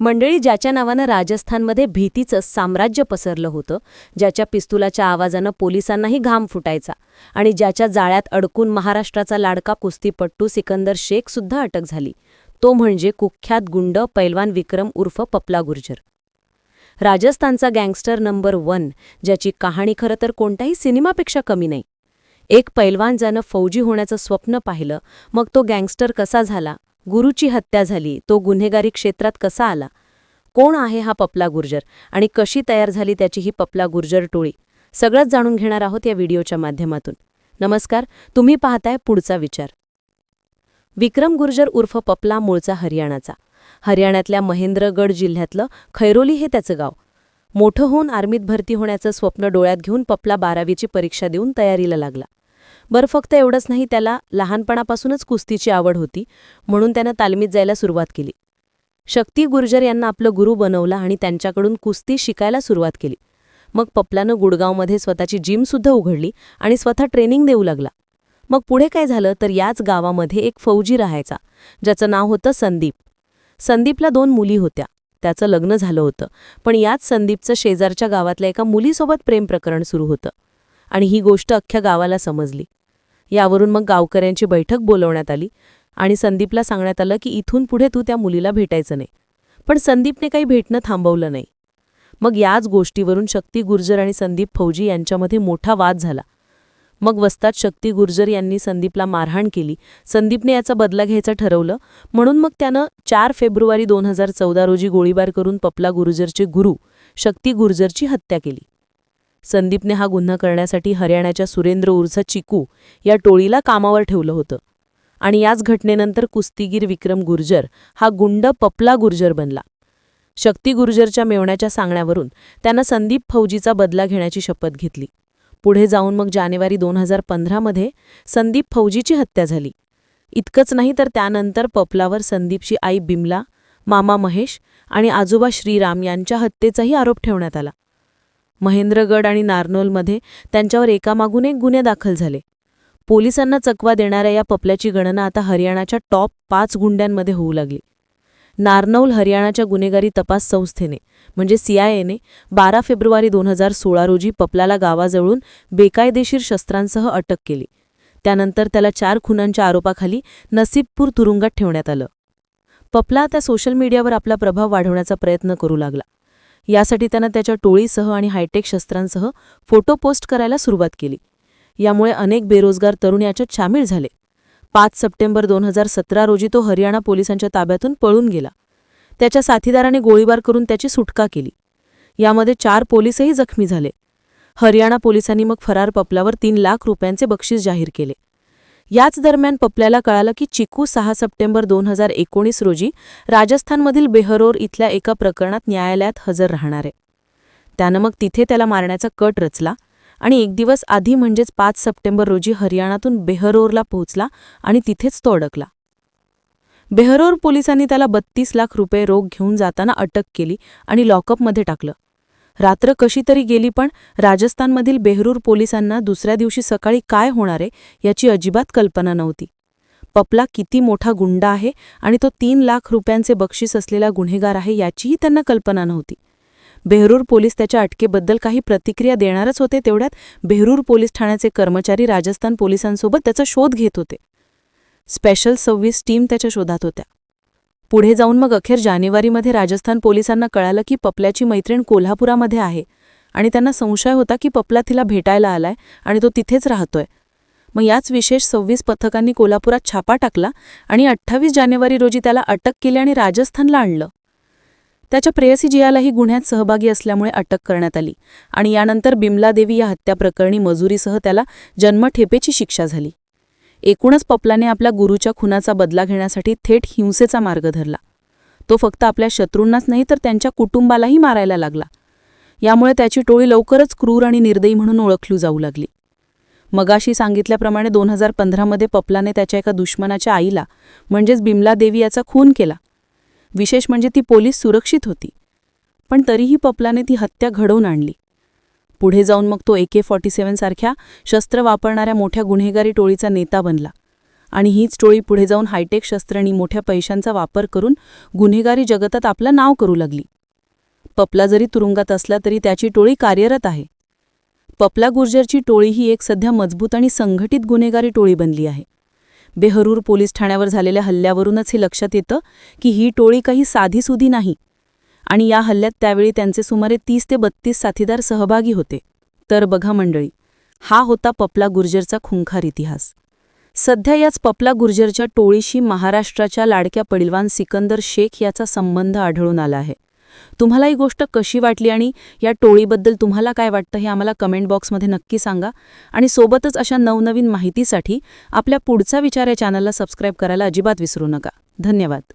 मंडळी ज्याच्या नावानं राजस्थानमध्ये भीतीचं साम्राज्य पसरलं होतं ज्याच्या पिस्तुलाच्या आवाजानं पोलिसांनाही घाम फुटायचा आणि ज्याच्या जाळ्यात अडकून महाराष्ट्राचा लाडका कुस्तीपट्टू सिकंदर शेख सुद्धा अटक झाली. तो म्हणजे कुख्यात गुंड पैलवान विक्रम उर्फ पपला गुर्जर. राजस्थानचा गँगस्टर नंबर वन ज्याची कहाणी खरं तर कोणत्याही सिनेमापेक्षा कमी नाही. एक पैलवान ज्यानं फौजी होण्याचं स्वप्न पाहिलं. मग तो गँगस्टर कसा झाला? गुरुची हत्या झाली. तो गुन्हेगारी क्षेत्रात कसा आला? कोण आहे हा पपला गुर्जर? आणि कशी तयार झाली त्याची ही पपला गुर्जर टोळी? सगळंच जाणून घेणार आहोत या व्हिडिओच्या माध्यमातून. नमस्कार. तुम्ही पाहताय पुढचा विचार. विक्रम गुर्जर उर्फ पपला मूळचा हरियाणाचा. हरियाणातल्या महेंद्रगड जिल्ह्यातलं खैरोली हे त्याचं गाव. मोठं होऊन आर्मीत भरती होण्याचं स्वप्न डोळ्यात घेऊन पपला बारावीची परीक्षा देऊन तयारीला लागला. बरं फक्त एवढंच नाही त्याला लहानपणापासूनच कुस्तीची आवड होती म्हणून त्यानं तालमीत जायला सुरुवात केली. शक्ती गुर्जर यांना आपलं गुरु बनवला आणि त्यांच्याकडून कुस्ती शिकायला सुरुवात केली. मग पपलानं गुडगावमध्ये स्वतःची जिमसुद्धा उघडली आणि स्वतः ट्रेनिंग देऊ लागला. मग पुढे काय झालं तर याच गावामध्ये एक फौजी राहायचा ज्याचं नाव होतं संदीप. संदीपला दोन मुली होत्या. त्याचं लग्न झालं होतं. पण याच संदीपचं शेजारच्या गावातल्या एका मुलीसोबत प्रेम प्रकरण सुरू होतं. आणि ही गोष्ट अख्ख्या गावाला समजली. यावरून मग गावकऱ्यांची बैठक बोलवण्यात आली आणि संदीपला सांगण्यात आलं की इथून पुढे तू त्या मुलीला भेटायचं नाही. पण संदीपने काही भेटणं थांबवलं नाही. मग याच गोष्टीवरून शक्ती गुर्जर आणि संदीप फौजी यांच्यामध्ये मोठा वाद झाला. मग वस्तात शक्ती गुर्जर यांनी संदीपला मारहाण केली. संदीपने याचा बदला घ्यायचं ठरवलं. म्हणून मग त्यानं चार फेब्रुवारी दोन हजार चौदा रोजी गोळीबार करून पपला गुर्जरचे गुरु शक्ती गुर्जरची हत्या केली. संदीपने हा गुन्हा करण्यासाठी हरियाणाच्या सुरेंद्र उर्सा चिकू या टोळीला कामावर ठेवलं होतं. आणि याच घटनेनंतर कुस्तीगीर विक्रम गुर्जर हा गुंड पपला गुर्जर बनला. शक्ती गुर्जरच्या मेवण्याच्या सांगण्यावरून त्यानं संदीप फौजीचा बदला घेण्याची शपथ घेतली. पुढे जाऊन मग जानेवारी दोन हजार पंधरामध्ये संदीप फौजीची हत्या झाली. इतकंच नाही तर त्यानंतर पपलावर संदीपची आई बिमला मामा महेश आणि आजोबा श्रीराम यांच्या हत्येचाही आरोप ठेवण्यात आला. महेंद्रगड आणि नारनोलमध्ये त्यांच्यावर एकामागून एक गुन्हे दाखल झाले. पोलिसांना चकवा देणाऱ्या या पपल्याची गणना आता हरियाणाच्या टॉप पाच गुंड्यांमध्ये होऊ लागली. नारनौल हरियाणाच्या गुन्हेगारी तपास संस्थेने म्हणजे सीआयएने बारा फेब्रुवारी दोन हजार सोळा रोजी पपलाला गावाजवळून बेकायदेशीर शस्त्रांसह अटक केली. त्यानंतर त्याला चार खुनांच्या आरोपाखाली नसीबपूर तुरुंगात ठेवण्यात आलं. पपला त्या सोशल मीडियावर आपला प्रभाव वाढवण्याचा प्रयत्न करू लागला. यासाठी त्यानं त्याच्या टोळीसह आणि हायटेक शस्त्रांसह फोटो पोस्ट करायला सुरुवात केली. यामुळे अनेक बेरोजगार तरुण याच्यात सामील झाले. पाच सप्टेंबर दोन हजार सतरा रोजी तो हरियाणा पोलिसांच्या ताब्यातून पळून गेला. त्याच्या साथीदाराने गोळीबार करून त्याची सुटका केली. यामध्ये चार पोलीसही जखमी झाले. हरियाणा पोलिसांनी मग फरार पपल्यावर तीन लाख रुपयांचे बक्षीस जाहीर केले. याच दरम्यान पपल्याला कळालं की चिकू सहा सप्टेंबर दोन हजार एकोणीस रोजी राजस्थानमधील बेहरोर इथल्या एका प्रकरणात न्यायालयात हजर राहणार. आहे त्यानं मग तिथे त्याला मारण्याचा कट रचला आणि एक दिवस आधी म्हणजेच पाच सप्टेंबर रोजी हरियाणातून बेहरोरला पोहोचला आणि तिथेच तो अडकला. बेहरोर पोलिसांनी त्याला बत्तीस लाख रुपये रोख घेऊन जाताना अटक केली आणि लॉकअपमध्ये टाकलं. रात्र कशी तरी गेली पण राजस्थानमधील बेहरूर पोलिसांना दुसऱ्या दिवशी सकाळी काय होणार आहे याची अजिबात कल्पना नव्हती. पपला किती मोठा गुंडा आहे आणि तो तीन लाख रुपयांचे बक्षीस असलेला गुन्हेगार आहे याचीही त्यांना कल्पना नव्हती. बेहरूर पोलीस त्याच्या अटकेबद्दल काही प्रतिक्रिया देणारच होते. तेवढ्यात बेहरूर पोलीस ठाण्याचे कर्मचारी राजस्थान पोलिसांसोबत त्याचा शोध घेत होते. स्पेशल सव्वीस टीम त्याच्या शोधात होत्या. पुढे जाऊन मग अखेर जानेवारीमध्ये राजस्थान पोलिसांना कळालं की पपल्याची मैत्रीण कोल्हापुरामध्ये आहे आणि त्यांना संशय होता की पपला तिला भेटायला आलाय आणि तो तिथेच राहतोय. मग याच विशेष सव्वीस पथकांनी कोल्हापुरात छापा टाकला आणि अठ्ठावीस जानेवारी रोजी त्याला अटक केली आणि राजस्थानला आणलं. त्याच्या प्रेयसी जियालाही गुन्ह्यात सहभागी असल्यामुळे अटक करण्यात आली आणि यानंतर बिमला देवी या हत्याप्रकरणी मजुरीसह त्याला जन्मठेपेची शिक्षा झाली. एकूणच पपलाने आपल्या गुरुच्या खुनाचा बदला घेण्यासाठी थेट हिंसेचा मार्ग धरला. तो फक्त आपल्या शत्रूंनाच नाही तर त्यांच्या कुटुंबालाही मारायला लागला. यामुळे त्याची टोळी लवकरच क्रूर आणि निर्दयी म्हणून ओळखली जाऊ लागली. मगाशी सांगितल्याप्रमाणे दोन हजार पंधरामध्ये पपलाने त्याच्या एका दुश्मनाच्या आईला म्हणजेच बिमला देवी याचा खून केला. विशेष म्हणजे ती पोलीस सुरक्षित होती. पण तरीही पपलाने ती हत्या घडवून आणली. पुढे जाऊन मग तो ए के फॉर्टी सेवनसारख्या शस्त्र वापरणाऱ्या मोठ्या गुन्हेगारी टोळीचा नेता बनला. आणि हीच टोळी पुढे जाऊन हायटेक शस्त्र आणि मोठ्या पैशांचा वापर करून गुन्हेगारी जगतात आपलं नाव करू लागली. पपला जरी तुरुंगात असला तरी त्याची टोळी कार्यरत आहे. पपला गुर्जरची टोळी ही एक सध्या मजबूत आणि संघटित गुन्हेगारी टोळी बनली आहे. बेहरूर पोलीस ठाण्यावर झालेल्या हल्ल्यावरूनच हे लक्षात येतं की ही टोळी काही साधीसुधी नाही. आणि या हल्ल्यात त्यावेळी त्यांचे सुमारे तीस ते बत्तीस साथीदार सहभागी होते. तर बघा मंडळी हा होता पपला गुर्जरचा खुंखार इतिहास. सध्या याच पपला गुर्जरच्या टोळीशी महाराष्ट्राच्या लाडक्या पडिलवान सिकंदर शेख याचा संबंध आढळून आला आहे. तुम्हाला ही गोष्ट कशी वाटली आणि या टोळीबद्दल तुम्हाला काय वाटतं हे आम्हाला कमेंट बॉक्समध्ये नक्की सांगा. आणि सोबतच अशा नवनवीन माहितीसाठी आपल्या पुढचा विचार या चॅनलला सबस्क्राईब करायला अजिबात विसरू नका. धन्यवाद.